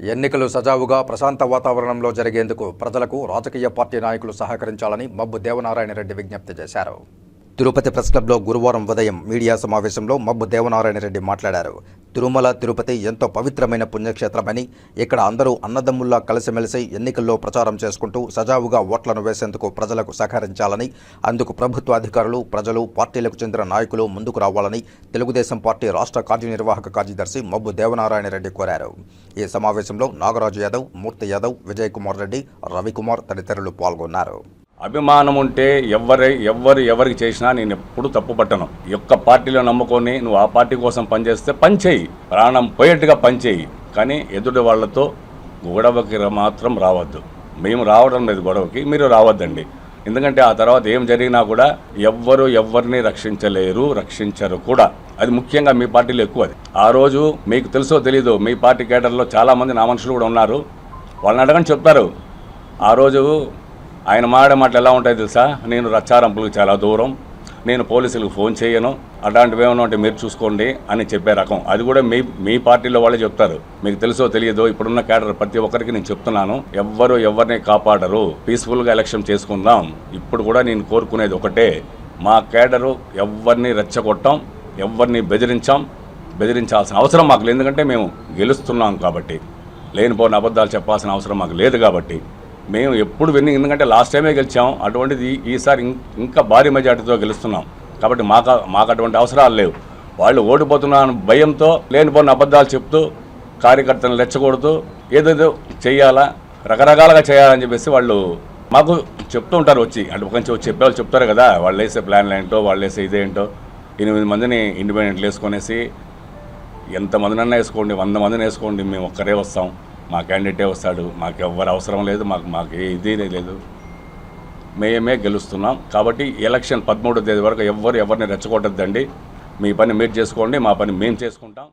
ఎన్నికలు సజావుగా ప్రశాంత వాతావరణంలో జరిగేందుకు ప్రజలకు రాజకీయ పార్టీ నాయకులు సహకరించాలని మబ్బు దేవనారాయణ రెడ్డి విజ్ఞప్తి చేశారు. తిరుపతి ప్రెస్ క్లబ్లో గురువారం ఉదయం మీడియా సమావేశంలో మబ్బు దేవనారాయణ రెడ్డి మాట్లాడారు. తిరుమల తిరుపతి ఎంతో పవిత్రమైన పుణ్యక్షేత్రమని ఇక్కడ అందరూ అన్నదమ్ముల్లా కలిసిమెలిసి ఎన్నికల్లో ప్రచారం చేసుకుంటూ సజావుగా ఓట్లను వేసేందుకు ప్రజలకు సహకరించాలని అందుకు ప్రభుత్వ అధికారులు ప్రజలు పార్టీలకు చెందిన నాయకులు ముందుకు రావాలని తెలుగుదేశం పార్టీ రాష్ట్ర కార్యనిర్వాహక కార్యదర్శి మబ్బు దేవనారాయణ రెడ్డి కోరారు. ఈ సమావేశంలో నాగరాజు యాదవ్ మూర్తి యాదవ్ విజయ్ కుమార్ రెడ్డి రవికుమార్ తదితరులు పాల్గొన్నారు. అభిమానం ఉంటే ఎవరి ఎవరు ఎవరికి చేసినా నేను ఎప్పుడు తప్పు పట్టను యొక్క పార్టీలో నమ్ముకొని నువ్వు ఆ పార్టీ కోసం పనిచేస్తే పనిచేయి. ప్రాణం పోయేట్టుగా పనిచేయి. కానీ ఎదుటి వాళ్ళతో గొడవకి మాత్రం రావద్దు. మేము రావడం లేదు గొడవకి మీరు రావద్దండి. ఎందుకంటే ఆ తర్వాత ఏం జరిగినా కూడా ఎవ్వరు ఎవరిని రక్షించలేరు రక్షించరు కూడా. అది ముఖ్యంగా మీ పార్టీలో ఎక్కువ అది. ఆ రోజు మీకు తెలుసో తెలీదు మీ పార్టీ కేటర్లో చాలామంది నా మనుషులు కూడా ఉన్నారు. వాళ్ళని అడగని చెప్తారు. ఆ రోజు ఆయన మాడే మాటలు ఎలా ఉంటాయి తెలుసా? నేను రచ్చారంపులకు చాలా దూరం. నేను పోలీసులకు ఫోన్ చేయను. అలాంటివి ఏమైనా ఉంటే మీరు చూసుకోండి అని చెప్పే రకం. అది కూడా మీ మీ పార్టీలో వాళ్ళే చెప్తారు. మీకు తెలుసో తెలియదో ఇప్పుడున్న క్యాడర్ ప్రతి ఒక్కరికి నేను చెప్తున్నాను. ఎవ్వరు ఎవరిని కాపాడరు. పీస్ఫుల్గా ఎలక్షన్ చేసుకుందాం. ఇప్పుడు కూడా నేను కోరుకునేది ఒకటే. మా క్యాడరు ఎవరిని రెచ్చగొట్టాం ఎవరిని బెదిరించాం బెదిరించాల్సిన అవసరం మాకు లేదు. ఎందుకంటే మేము గెలుస్తున్నాం కాబట్టి. లేనిపోయిన అబద్ధాలు చెప్పాల్సిన అవసరం మాకు లేదు కాబట్టి. మేము ఎప్పుడు విన్ని ఎందుకంటే లాస్ట్ టైమే గెలిచాం అటువంటిది ఈసారి ఇంకా భారీ మెజార్టీతో గెలుస్తున్నాం. కాబట్టి మాకు మాకు అటువంటి అవసరాలు లేవు. వాళ్ళు ఓడిపోతున్నాను భయంతో లేనిపోయిన అబద్ధాలు చెప్తూ కార్యకర్తలను రెచ్చగొడుతూ ఏదేదో చేయాలా రకరకాలుగా చేయాలని చెప్పేసి వాళ్ళు మాకు చెప్తూ ఉంటారు వచ్చి. అంటే ఒక నుంచి వచ్చి చెప్పేవాళ్ళు చెప్తారు కదా వాళ్ళు వేసే ప్లాన్లు ఏంటో వాళ్ళు వేసే ఇదేంటో ఎనిమిది మందిని ఇండిపెండెంట్లు వేసుకొనేసి ఎంతమందినన్నా వేసుకోండి వంద మందిని వేసుకోండి మేము ఒక్కరే వస్తాం. మా క్యాండిడేటే వస్తాడు మాకు ఎవ్వరు అవసరం లేదు మాకు మాకు ఇది లేదు. మేమే గెలుస్తున్నాం. కాబట్టి ఎలక్షన్ పదమూడో తేదీ వరకు ఎవ్వరు ఎవరిని రెచ్చగొట్టద్దండి. మీ పని మీరు చేసుకోండి మా పని మేము చేసుకుంటాం.